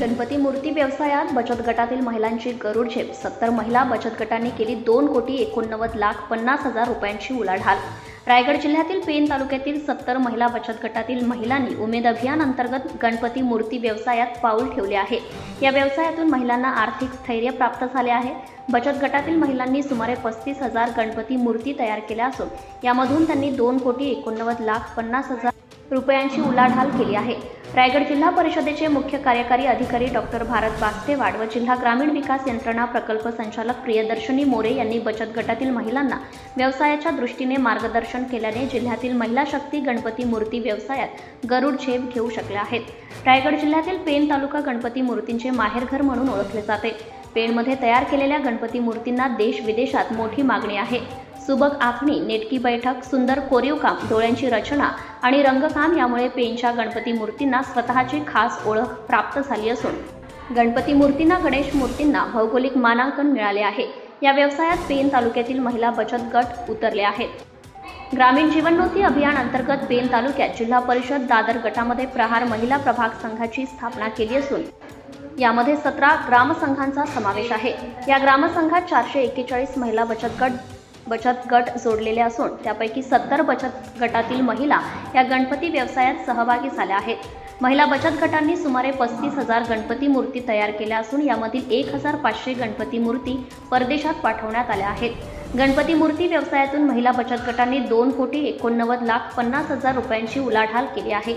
गणपती मूर्ती व्यवसायात बचत गटातील महिलांची गरुड झेप सत्तर महिला बचत गटांनी केली दोन कोटी एकोणनव्वद लाख पन्नास हजार रुपयांची उलाढाल. रायगड जिल्ह्यातील पेन तालुक्यातील सत्तर महिला बचत गटातील महिलांनी उमेद अभियान अंतर्गत गणपती मूर्ती व्यवसायात पाऊल ठेवले आहे. या व्यवसायातून महिलांना आर्थिक स्थैर्य प्राप्त झाले आहे. बचत गटातील महिलांनी सुमारे पस्तीस हजार गणपती मूर्ती तयार केल्या असून यामधून त्यांनी दोन कोटी एकोणनव्वद लाख पन्नास हजार रुपयांची उलाढाल केली आहे. रायगड जिल्हा परिषदेचे मुख्य कार्यकारी अधिकारी डॉक्टर भारत बास्तेवाड व जिल्हा ग्रामीण विकास यंत्रणा प्रकल्प संचालक प्रियदर्शनी मोरे यांनी बचत गटातील महिलांना व्यवसायाच्या दृष्टीने मार्गदर्शन केल्याने जिल्ह्यातील महिला शक्ती गणपती मूर्ती व्यवसायात गरुड झेप घेऊ शकल्या आहेत. रायगड जिल्ह्यातील पेन तालुका गणपती मूर्तींचे माहेरघर म्हणून ओळखले जाते. पेणमध्ये तयार केलेल्या गणपती मूर्तींना देश विदेशात मोठी मागणी आहे. सुबक आखणी नेटकी बैठक सुंदर कोरीव काम डोळ्यांची रचना आणि रंगकाम यामुळे पेनच्या गणपती मूर्तींना स्वतःची खास ओळख प्राप्त झाली असून गणपती मूर्तींना गणेश मूर्तींना भौगोलिक मानांकन मिळाले आहे. या व्यवसायात पेन तालुक्यातील महिला बचत गट उतरले आहेत. ग्रामीण जीवनोन्नती अभियान अंतर्गत पेन तालुक्यात जिल्हा परिषद दादर गटामध्ये प्रहार महिला प्रभाग संघाची स्थापना केली असून यामध्ये सतरा ग्रामसंघांचा समावेश आहे. या ग्रामसंघात चारशे एक्केचाळीस महिला बचत गट बचत गट जोडलेले असून त्यापैकी सत्तर बचत गटातील महिला या गणपती व्यवसायात सहभागी झाल्या आहेत. महिला बचत गटांनी सुमारे पस्तीस हजार गणपती मूर्ती तयार केल्या असून यामधील एक हजार पाचशे गणपती मूर्ती परदेशात पाठवण्यात आल्या आहेत. गणपती मूर्ती व्यवसायातून महिला बचत गटांनी दोन कोटी एकोणनव्वद लाख पन्नास हजार रुपयांची उलाढाल केली आहे.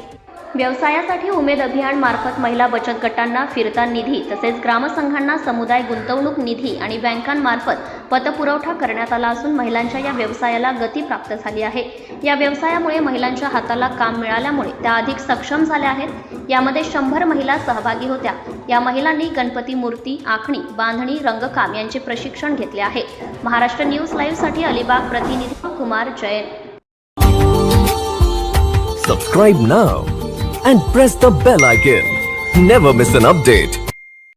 व्यवसायासाठी उमेद अभियान मार्फत महिला बचत गटांना फिरता निधी तसेच ग्रामसंघांना समुदाय गुंतवणूक निधी आणि बँकांमार्फत पतपुरवठा करण्यात आला असून महिलांच्या या व्यवसायाला गती प्राप्त झाली आहे. या व्यवसायामुळे महिलांच्या हाताला काम मिळाल्यामुळे त्या अधिक सक्षम झाल्या आहेत. यामध्ये शंभर महिला सहभागी होत्या. या महिलांनी गणपती मूर्ती आखणी बांधणी रंगकाम यांचे प्रशिक्षण घेतले आहे. महाराष्ट्र न्यूज लाईव्हसाठी अलिबाग प्रतिनिधी Kumar Jain. Subscribe now and press the bell icon. Never miss an update.